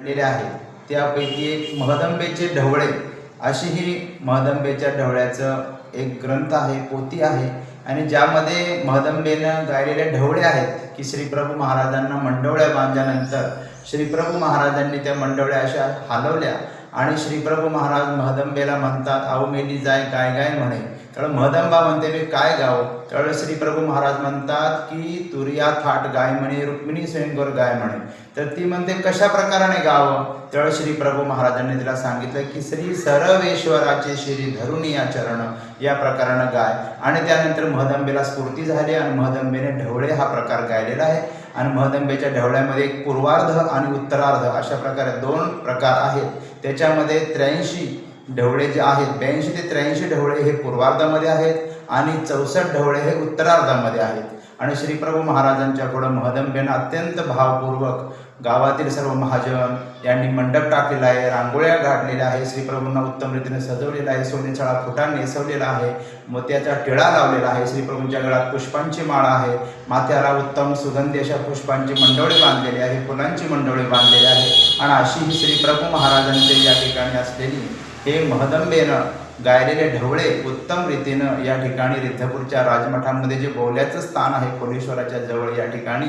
घडलेले आहेत. त्यापैकी एक महदंबेचे ढवळे. अशी ही महदंबेच्या ढवळ्याचं एक ग्रंथ आहे पोती आहे. आणि ज्यामध्ये महदंबेनं गायलेले ढवळे आहेत की श्रीप्रभू महाराजांना मंडवळ्या बांधल्यानंतर श्रीप्रभू महाराजांनी त्या मंडवळ्या अशा हलवल्या. आणि श्रीप्रभू महाराज महदंबेला म्हणतात आऊ मेली जाय काय गाय म्हणे. त्यावेळेस महदंबा म्हणते मी काय गाव त्यावेळेस श्रीप्रभू महाराज म्हणतात की तुरिया थाट गाय म्हणे रुक्मिणी स्वयंवर गाय म्हणे. तर ती म्हणते कशा प्रकाराने गावं? त्यावेळेस श्री प्रभू महाराजांनी तिला सांगितलं की श्री सर्वेश्वराचे श्री धरुणी या चरण या प्रकारानं गाय. आणि त्यानंतर महदंबेला स्फूर्ती झाली आणि महदंबेने ढवळे हा प्रकार गायलेला आहे. आणि महदंबेच्या ढवळ्यामध्ये एक पूर्वार्ध आणि उत्तरार्ध अशा प्रकारे दोन प्रकार आहेत. त्याच्यामध्ये त्र्याऐंशी ढवळे जे आहेत ब्याऐंशी ते त्र्याऐंशी ढवळे हे पूर्वार्धामध्ये आहेत आणि चौसष्ट ढवळे हे उत्तरार्धामध्ये आहेत. आणि श्रीप्रभू महाराजांच्या पुढं महदंबेनं अत्यंत भावपूर्वक गावातील सर्व महाजन यांनी मंडप टाकलेला आहे रांगोळ्या घातलेल्या आहे श्रीप्रभूंना उत्तम रीतीने सजवलेला आहे सोनेचाळा फुटा नेसवलेला आहे मोत्याचा टिळा लावलेला आहे श्रीप्रभूंच्या गळ्यात पुष्पांची माळा आहे माथ्याला उत्तम सुगंधी अशा पुष्पांची मंडवळे बांधलेली आहे फुलांची मंडवळी बांधलेली आहे. आणि अशी ही श्रीप्रभू महाराजांचे या ठिकाणी असलेली हे महदंबेनं गायलेले ढवळे उत्तम रीतीनं या ठिकाणी रिद्धपूरच्या राजमठामध्ये जे बोवल्याचं स्थान आहे कोलेश्वराच्या जवळ या ठिकाणी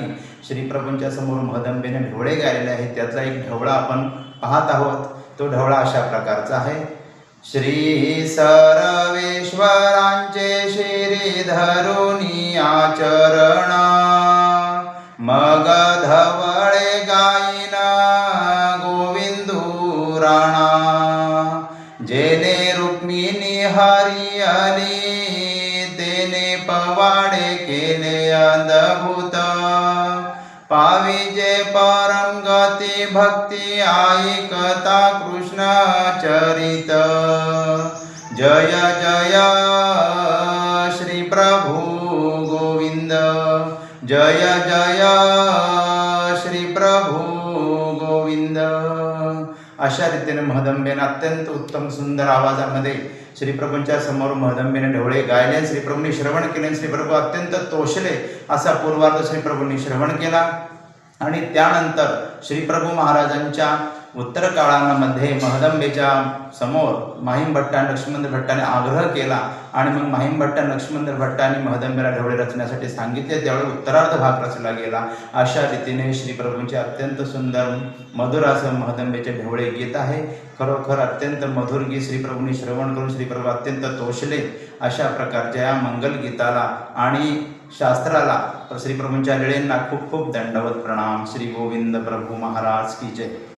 श्रीप्रभूंच्या समोर महदंबेने ढवळे गायलेले आहेत. त्याचा एक ढवळा आपण पाहत आहोत. तो ढवळा अशा प्रकारचा आहे. श्री सर्वेश्वरांचे श्री धरुणी आचरण मग धवळ जेने रुक्मिणी हरियली तेने पवाडे केले अंधभूत. पाविजे परम गती भक्ती ऐकता कृष्ण चरित. जय जय श्री प्रभू गोविंद. जय जय श्री प्रभू गोविंद. अशा रीतीने महदंबेनं अत्यंत उत्तम सुंदर आवाजामध्ये श्रीप्रभूंच्या समोर महदंबेने ढवळे गायले श्रीप्रभूंनी श्रवण केले श्रीप्रभू अत्यंत तोषले असा पूर्वार्ध श्रीप्रभूंनी श्रवण केला. आणि त्यानंतर श्रीप्रभू महाराजांच्या उत्तर काळामध्ये महदंबेच्या समोर माहीम भट्टा लक्ष्मण भट्टाने आग्रह केला आणि मग माहीम भट्टा भट्टाने महदंबेला ढवळे रचण्यासाठी सांगितले. त्यावेळी उत्तरार्ध भाग रचला गेला. अशा रीतीने श्रीप्रभूंचे अत्यंत सुंदर मधुर असं महदंबेचे ढवळे गीत आहे. खरोखर अत्यंत मधुर गीत श्रीप्रभूंनी श्रवण करून श्रीप्रभू अत्यंत तोषले अशा प्रकारच्या या मंगल गीताला आणि शास्त्राला श्रीप्रभूंच्या लीळेंना खूप खूप दंडवत प्रणाम. श्री गोविंद प्रभू महाराज की जय.